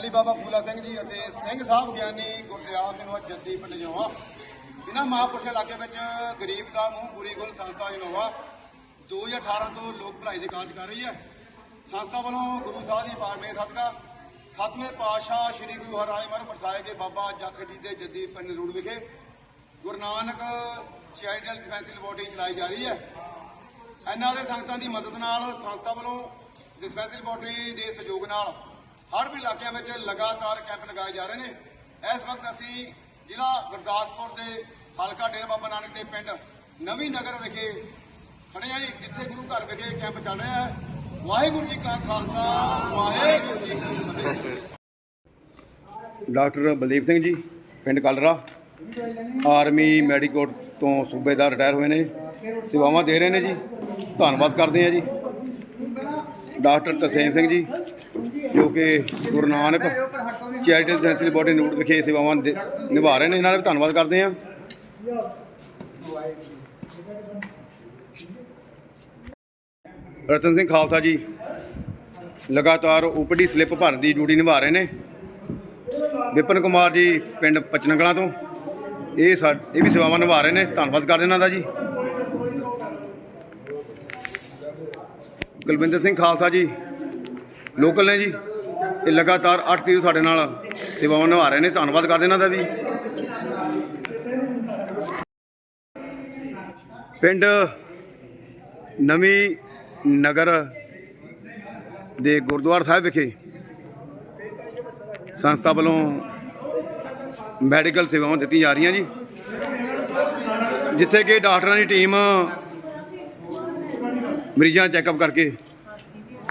ਅਲੀ ਬਾਬਾ ਫੂਲਾ ਸਿੰਘ ਜੀ ਅਤੇ ਸਿੰਘ ਸਾਹਿਬ ਗਿਆਨੀ ਗੁਰਦਿਆਲ ਸਿੰਘ ਵਜੱਦੀ ਜੱਦੀ ਪਿੰਡ ਜਨੋਵਾ ਇਹਨਾਂ ਮਹਾਂਪੁਰਸ਼ ਇਲਾਕੇ ਵਿੱਚ ਗਰੀਬ ਦਾ ਮੂੰਹ ਪੂਰੀ ਗੁਲ ਸੰਸਥਾ ਜਨੋਵਾ 2018 ਤੋਂ ਲੋਕ ਭਲਾਈ ਦੇ ਕਾਰਜ ਕਰ ਰਹੀ ਹੈ। ਸੰਸਥਾ ਵੱਲੋਂ ਗੁਰੂ ਸਾਹਿਬ ਦੀ ਪਾਰਮੇ ਸਦਕਾ ਸਤਵੇਂ ਪਾਤਸ਼ਾਹ ਸ੍ਰੀ ਗੁਰੂ ਹਰਿਰਾਏ ਮਹਾਰਾਜ ਪਰਸਾਏ ਕੇ ਬਾਬਾ ਜੱਖ ਜੀ ਦੇ ਜੱਦੀ ਪਿੰਡ ਰੂੜ ਵਿਖੇ। Guru Nanak charitable dispensary laboratory ਚਲਾਈ ਜਾ ਰਹੀ ਹੈ। ਐਨਆਰਏ ਸੰਗਤਾਂ ਦੀ ਮਦਦ ਨਾਲ ਸੰਸਥਾ ਵੱਲੋਂ ਡਿਸਪੈਂਸਰੀ ਲੈਬੋਰਟਰੀ ਦੇ ਸਹਿਯੋਗ ਨਾਲ ਹਰ ਵੀ ਇਲਾਕਿਆਂ ਵਿੱਚ ਲਗਾਤਾਰ ਕੈਂਪ ਲਗਾਏ ਜਾ ਰਹੇ ਨੇ। ਇਸ ਵਕਤ ਅਸੀਂ ਜ਼ਿਲ੍ਹਾ ਗੁਰਦਾਸਪੁਰ ਦੇ ਹਲਕਾ ਡੇਰਾ ਬਾਬਾ ਨਾਨਕ ਦੇ ਪਿੰਡ ਨਵੀਂ ਨਗਰ ਵਿਖੇ ਖੜੇ ਆ ਜੀ, ਜਿੱਥੇ ਗੁਰੂ ਘਰ ਵਿਖੇ ਕੈਂਪ ਚੱਲ ਰਿਹਾ ਹੈ। ਵਾਹਿਗੁਰੂ ਜੀ ਕਾ ਖਾਲਸਾ, ਵਾਹਿਗੁਰੂ ਜੀ ਕੀ ਫਤਿਹ। ਡਾਕਟਰ ਬਲਦੀਪ ਸਿੰਘ ਜੀ, ਪਿੰਡ ਕਲਰਾ। ਆਰਮੀ ਮੈਡੀਕੋਟ ਤੋਂ ਸੂਬੇਦਾਰ ਰਿਟਾਇਰ ਹੋਏ ਨੇ। ਸੇਵਾਵਾਂ ਦੇ ਰਹੇ ਨੇ ਜੀ। ਧੰਨਵਾਦ ਕਰਦੇ ਆ ਜੀ। ਡਾਕਟਰ ਤਰਸੇਮ ਸਿੰਘ ਜੀ ਜੋ ਕਿ ਗੁਰੂ ਨਾਨਕ ਚੈਰੀਟੇਬਲ ਸੈਂਸਰੀ ਬੋਡੀ ਨੂੜ ਵਿਖੇ ਸੇਵਾਵਾਂ ਦੇ- ਨਿਭਾ ਰਹੇ ਨੇ। ਇਹਨਾਂ ਦਾ ਵੀ ਧੰਨਵਾਦ ਕਰਦੇ ਹਾਂ। ਰਤਨ ਸਿੰਘ ਖਾਲਸਾ ਜੀ ਲਗਾਤਾਰ ਓਪੀਡੀ ਸਲਿੱਪ ਭਰਨ ਦੀ ਡਿਊਟੀ ਨਿਭਾ ਰਹੇ ਨੇ। ਵਿਪਨ ਕੁਮਾਰ ਜੀ ਪਿੰਡ ਪਚਨਗਲਾ ਤੋਂ। ਇਹ ਸਾ ਇਹ ਵੀ ਸੇਵਾਵਾਂ ਨਿਭਾ ਰਹੇ ਨੇ। ਧੰਨਵਾਦ ਕਰਦੇ ਇਹਨਾਂ ਦਾ ਜੀ। ਕੁਲਵਿੰਦਰ ਸਿੰਘ ਖਾਲਸਾ ਜੀ ਲੋਕਲ ਨੇ ਜੀ। ਇਹ ਲਗਾਤਾਰ 8 ਤੀਰ ਸਾਡੇ ਨਾਲ ਸੇਵਾਵਾਂ ਨਿਭਾ ਰਹੇ ਨੇ। ਧੰਨਵਾਦ ਕਰਦੇ ਇਹਨਾਂ ਦਾ ਵੀ। ਪਿੰਡ ਨਵੀਂ ਨਗਰ ਦੇ ਗੁਰਦੁਆਰਾ ਸਾਹਿਬ ਵਿਖੇ ਸੰਸਥਾ ਵੱਲੋਂ ਮੈਡੀਕਲ ਸੇਵਾਵਾਂ ਦਿੱਤੀਆਂ ਜਾ ਰਹੀਆਂ ਜੀ। ਜਿੱਥੇ ਕਿ ਡਾਕਟਰਾਂ ਦੀ ਟੀਮ ਮਰੀਜ਼ਾਂ ਚੈੱਕਅਪ ਕਰਕੇ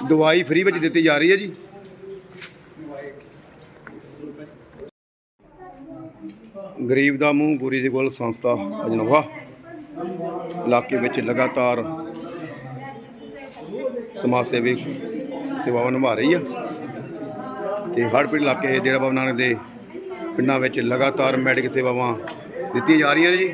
ਦਵਾਈ ਫ੍ਰੀ ਵਿੱਚ ਦਿੱਤੀ ਜਾ ਰਹੀ ਹੈ ਜੀ। ਗਰੀਬ ਦਾ ਮੂੰਹ ਪੂਰੀ ਦੇ ਕੋਲ ਸੰਸਥਾ ਅਜਨਵਾ ਇਲਾਕੇ ਵਿੱਚ ਲਗਾਤਾਰ ਸਮਾਜ ਸੇਵੀ ਸੇਵਾਵਾਂ ਨਿਭਾ ਰਹੀ ਆ। ਤੇ ਹਰ ਪਿੰਡ ਇਲਾਕੇ ਡੇਰਾ ਬਾਬਾ ਨਾਨਕ ਦੇ ਪਿੰਡਾਂ ਵਿੱਚ ਲਗਾਤਾਰ ਮੈਡੀਕਲ ਸੇਵਾਵਾਂ ਦਿੱਤੀਆਂ ਜਾ ਰਹੀਆਂ ਨੇ ਜੀ।